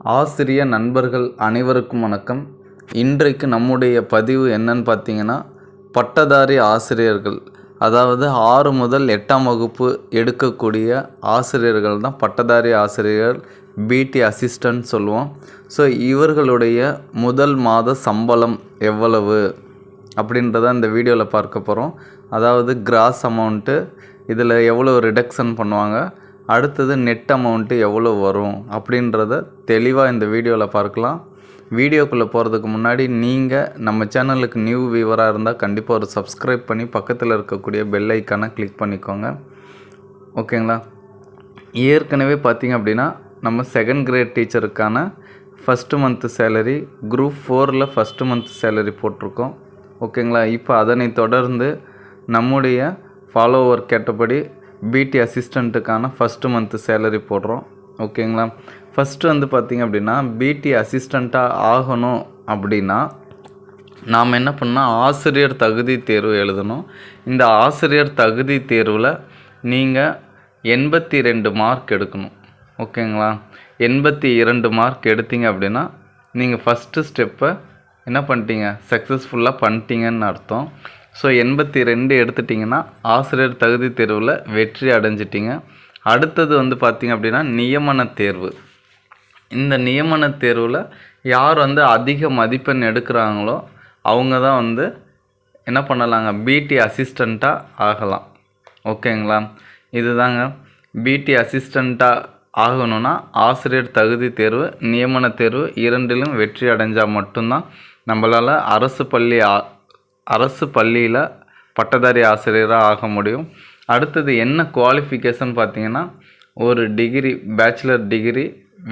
ஆசிரிய நண்பர்கள் அனைவருக்கும் வணக்கம். இன்றைக்கு நம்முடைய பதிவு என்னன்னு பார்த்தீங்கன்னா பட்டதாரி ஆசிரியர்கள் அதாவது ஆறு முதல் எட்டாம் வகுப்பு எடுக்கக்கூடிய ஆசிரியர்கள் தான் பட்டதாரி ஆசிரியர்கள் பிடி அசிஸ்டன்ட் சொல்லுவோம். ஸோ இவர்களுடைய முதல் மாத சம்பளம் எவ்வளவு அப்படின்றத இந்த வீடியோவில் பார்க்க போகிறோம் அதாவது கிராஸ் அமௌண்ட்டு இதில் எவ்வளோ ரிடக்ஷன் பண்ணுவாங்க? அடுத்தது நெட் அமௌண்ட்டு எவ்வளோ வரும் அப்படின்றத தெளிவாக இந்த வீடியோவில் பார்க்கலாம். வீடியோக்குள்ளே போகிறதுக்கு முன்னாடி நீங்கள் நம்ம சேனலுக்கு நியூ வியூவராக இருந்தால் கண்டிப்பாக ஒரு சப்ஸ்கிரைப் பண்ணி பக்கத்தில் இருக்கக்கூடிய பெல் ஐக்கானை கிளிக் பண்ணிக்கோங்க. ஓகேங்களா ஏற்கனவே பார்த்திங்க அப்படின்னா நம்ம செகண்ட் கிரேட் டீச்சருக்கான ஃபஸ்ட்டு மந்த்து சேலரி குரூப் ஃபோரில் ஃபஸ்ட்டு மந்த் சேலரி போட்டிருக்கோம். ஓகேங்களா இப்போ அதனை தொடர்ந்து நம்முடைய ஃபாலோவர் கேட்டபடி பிடி அசிஸ்டண்ட்டுக்கான ஃபஸ்ட்டு மந்த்து சேலரி போடுறோம். ஓகேங்களா ஃபஸ்ட்டு வந்து பார்த்திங்க அப்படின்னா பிடி அசிஸ்டண்ட்டாக ஆகணும் அப்படின்னா நாம் என்ன பண்ணால் ஆசிரியர் தகுதி தேர்வு எழுதணும். இந்த ஆசிரியர் தகுதி தேர்வில் நீங்கள் எண்பத்தி ரெண்டு மார்க் எடுக்கணும். ஓகேங்களா எண்பத்தி இரண்டு மார்க் எடுத்தீங்க அப்படின்னா நீங்கள் ஃபஸ்ட்டு ஸ்டெப்பை என்ன பண்ணிட்டீங்க? சக்ஸஸ்ஃபுல்லாக பண்ணிட்டீங்கன்னு அர்த்தம். ஸோ எண்பத்தி ரெண்டு எடுத்துட்டிங்கன்னா ஆசிரியர் தகுதி தேர்வில் வெற்றி அடைஞ்சிட்டிங்க. அடுத்தது வந்து பார்த்திங்க அப்படின்னா நியமன தேர்வு. இந்த நியமன தேர்வில் யார் வந்து அதிக மதிப்பெண் எடுக்கிறாங்களோ அவங்க தான் வந்து என்ன பண்ணலாங்க? பிடி அசிஸ்டண்ட்டாக ஆகலாம். ஓகேங்களா? இதுதாங்க. பிடி அசிஸ்டண்ட்டாக ஆகணும்னா ஆசிரியர் தகுதி தேர்வு நியமன தேர்வு இரண்டிலும் வெற்றி அடைஞ்சால் மட்டும்தான் நம்மளால் அரசு பள்ளி ஆ அரசு பள்ளியில் பட்டதாரி ஆசிரியராக ஆக முடியும். அடுத்தது என்ன குவாலிஃபிகேஷன் பார்த்தீங்கன்னா ஒரு degree bachelor degree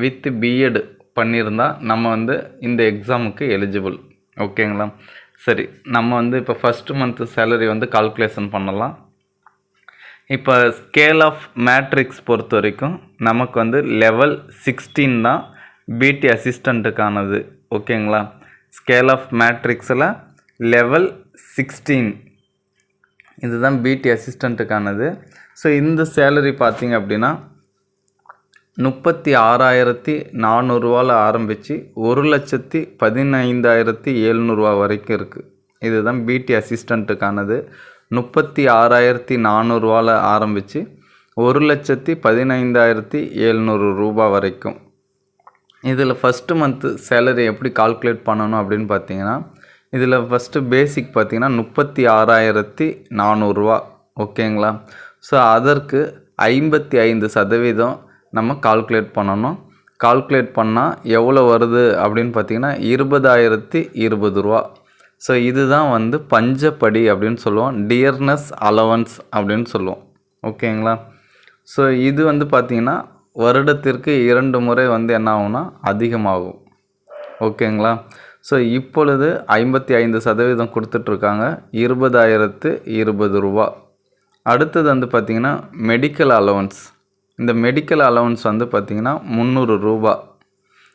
with B Ed பண்ணியிருந்தா நம்ம வந்து இந்த எக்ஸாமுக்கு எலிஜிபிள் ஓகேங்களா சரி நம்ம வந்து இப்போ ஃபஸ்ட்டு மந்த்து சேலரி வந்து கால்குலேஷன் பண்ணலாம். இப்போ ஸ்கேல் ஆஃப் மேட்ரிக்ஸ் பொறுத்த வரைக்கும் நமக்கு வந்து லெவல் சிக்ஸ்டீன் தான் பிடி அசிஸ்டண்ட்டுக்கானது ஓகேங்களா ஸ்கேல் ஆஃப் மேட்ரிக்ஸில் லெவல் சிக்ஸ்டீன் இதுதான் பிடி அசிஸ்டண்ட்டுக்கானது ஸோ இந்த சேலரி பார்த்திங்க அப்படின்னா முப்பத்தி ஆறாயிரத்தி நானூறுரூவாவில் ஆரம்பித்து ஒரு லட்சத்தி பதினைந்தாயிரத்தி எழுநூறுவா வரைக்கும் இருக்குது இதுதான் பிடி அசிஸ்டண்ட்டுக்கானது முப்பத்தி ஆறாயிரத்தி நானூறுரூவாவில் ஆரம்பித்து ஒரு லட்சத்தி பதினைந்தாயிரத்தி எழுநூறு ரூபா வரைக்கும். இதில் ஃபஸ்ட்டு மந்த்து சேலரி எப்படி கால்குலேட் பண்ணணும் அப்படின்னு பார்த்தீங்கன்னா இதில் ஃபஸ்ட்டு பேசிக் பார்த்தீங்கன்னா முப்பத்தி ஆறாயிரத்தி நானூறுரூவா ஓகேங்களா ஸோ அதற்கு ஐம்பத்தி ஐந்து சதவீதம் நம்ம கால்குலேட் பண்ணணும். கால்குலேட் பண்ணால் எவ்வளோ வருது அப்படின்னு பார்த்தீங்கன்னா இருபதாயிரத்தி இருபது ரூபா. ஸோ இதுதான் வந்து பஞ்சப்படி அப்படின்னு சொல்லுவோம். டியர்னஸ் அலவன்ஸ் அப்படின்னு சொல்லுவோம். ஓகேங்களா ஸோ இது வந்து பார்த்திங்கன்னா வருடத்திற்கு இரண்டு முறை வந்து என்ன ஆகும்னா அதிகமாகும். ஓகேங்களா ஸோ இப்பொழுது ஐம்பத்தி ஐந்து சதவீதம் கொடுத்துட்ருக்காங்க. இருபதாயிரத்து இருபது ரூபா. அடுத்தது வந்து பார்த்திங்கன்னா மெடிக்கல் அலவன்ஸ் இந்த மெடிக்கல் அலவன்ஸ் வந்து பார்த்திங்கன்னா முந்நூறு ரூபா.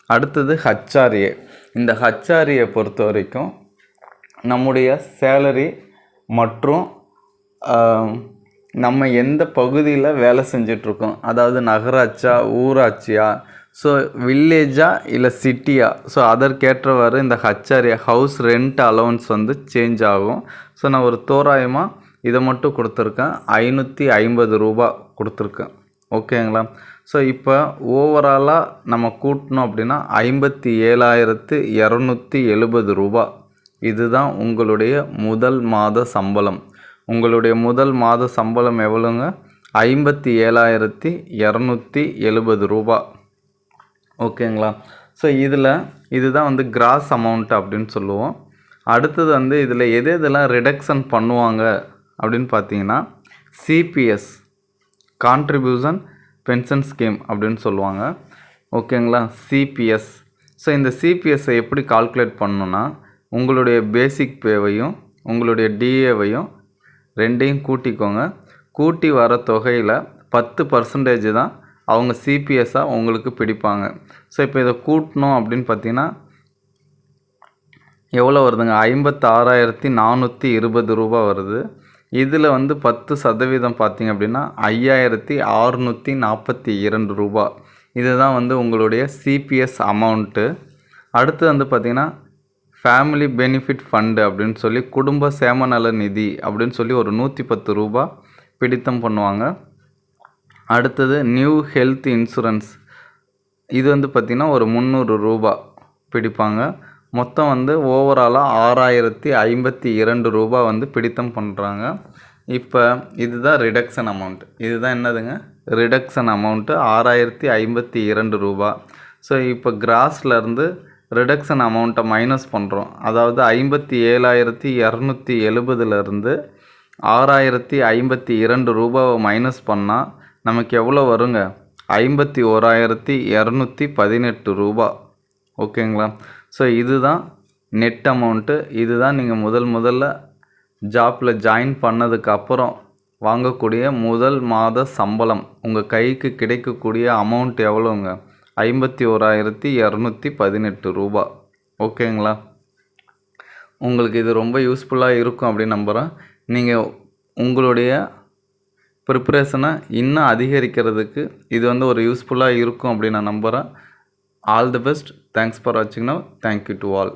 அடுத்தது ஹச்ஆர்ஏ இந்த ஹச்ஆர்ஏ பொறுத்த வரைக்கும் நம்முடைய சேலரி மற்றும் நம்ம எந்த பகுதியில் வேலை செஞ்சிட்ருக்கோம். அதாவது நகராட்சியா ஊராட்சியா ஸோ வில்லேஜா இல்லை சிட்டியா ஸோ அதற்கேற்றவாறு இந்த ஹச்ஆர்ஏ ஹவுஸ் ரெண்ட் அலவன்ஸ் வந்து சேஞ்ச் ஆகும். ஸோ நான் ஒரு தோராயமாக இதை மட்டும் கொடுத்துருக்கேன். ஐநூற்றி ஐம்பது ரூபா கொடுத்துருக்கேன். ஓகேங்களா ஸோ இப்போ ஓவராலாக நம்ம கூட்டினோம் அப்படின்னா ஐம்பத்தி ஏழாயிரத்து இரநூத்தி எழுபது ரூபா. இதுதான் உங்களுடைய முதல் மாத சம்பளம். உங்களுடைய முதல் மாத சம்பளம் எவ்வளோங்க? ஐம்பத்தி ஏழாயிரத்தி இரநூத்தி எழுபது ரூபா. ஓகேங்களா? ஸோ இதில் இதுதான் வந்து கிராஸ் அமௌண்ட் அப்படின்னு சொல்லுவோம். அடுத்தது வந்து இதில் எது எதெல்லாம் ரிடக்ஷன் பண்ணுவாங்க அப்படின்னு பார்த்தீங்கன்னா சிபிஎஸ் கான்ட்ரிபியூஷன் பென்ஷன் ஸ்கீம் அப்படின்னு சொல்லுவாங்க. ஓகேங்களா? சிபிஎஸ் ஸோ இந்த சிபிஎஸ்ஸை எப்படி கால்குலேட் பண்ணணுன்னா உங்களுடைய பேசிக் பேவையும் உங்களுடைய டிஏவையும் ரெண்டையும் கூட்டிக்கோங்க. கூட்டி வர தொகையில் பத்து பர்சன்டேஜ் தான் அவங்க சிபிஎஸ்ஸாக உங்களுக்கு பிடிப்பாங்க. ஸோ இப்போ இதை கூட்டணும் அப்படின்னு பார்த்தீங்கன்னா எவ்வளோ வருதுங்க? ஐம்பத்தாறாயிரத்தி நானூற்றி இருபது ரூபா வருது. இதில் வந்து பத்து சதவீதம் பார்த்திங்க அப்படின்னா ஐயாயிரத்தி அறுநூற்றி நாற்பத்தி இரண்டு ரூபா இதுதான் வந்து உங்களுடைய சிபிஎஸ் அமௌண்ட்டு அடுத்து வந்து பார்த்திங்கன்னா ஃபேமிலி பெனிஃபிட் ஃபண்டு அப்படின்னு சொல்லி குடும்ப சேமநல நிதி அப்படின்னு சொல்லி ஒரு நூற்றி பத்து ரூபா பிடித்தம் பண்ணுவாங்க. அடுத்தது நியூ ஹெல்த் இன்சூரன்ஸ். இது வந்து பார்த்திங்கன்னா ஒரு முந்நூறு ரூபா பிடிப்பாங்க. மொத்தம் வந்து ஓவராலாக ஆறாயிரத்தி ஐம்பத்தி இரண்டு ரூபா வந்து பிடித்தம் பண்ணுறாங்க இப்போ இதுதான் ரிடக்ஷன் அமௌண்ட் இதுதான் என்னதுங்க? ரிடக்ஷன் அமௌண்ட்டு ஆறாயிரத்தி ஐம்பத்தி இரண்டு ரூபா. ஸோ இப்போ கிராஸ்லேருந்து ரிடக்ஷன் அமௌண்ட்டை மைனஸ் பண்ணுறோம் அதாவது ஐம்பத்தி ஏழாயிரத்தி இரநூத்தி எழுபதுலேருந்து ஆறாயிரத்தி ஐம்பத்தி இரண்டு ரூபாவை மைனஸ் பண்ணால் நமக்கு எவ்வளோ வருங்க? ஐம்பத்தி ஓராயிரத்தி இரநூத்தி பதினெட்டு ரூபா. ஓகேங்களா? ஸோ இதுதான் நெட் அமௌண்ட்டு இதுதான் நீங்கள் முதல் முதல்ல ஜாப்பில் ஜாயின் பண்ணதுக்கு அப்புறம் வாங்கக்கூடிய முதல் மாத சம்பளம். உங்கள் கைக்கு கிடைக்கக்கூடிய அமௌண்ட் எவ்வளோங்க ஐம்பத்தி ஓராயிரத்தி இரநூத்தி பதினெட்டு ரூபா. ஓகேங்களா? உங்களுக்கு இது ரொம்ப யூஸ்ஃபுல்லாக இருக்கும் அப்படின்னு நம்புகிறேன் நீங்கள் உங்களுடைய ப்ரிப்ரேஷனை இன்னும் அதிகரிக்கிறதுக்கு இது வந்து ஒரு யூஸ்ஃபுல்லாக இருக்கும் அப்படின்னு நான் நம்புகிறேன் all the best thanks for வாட்சிங் now thank you to all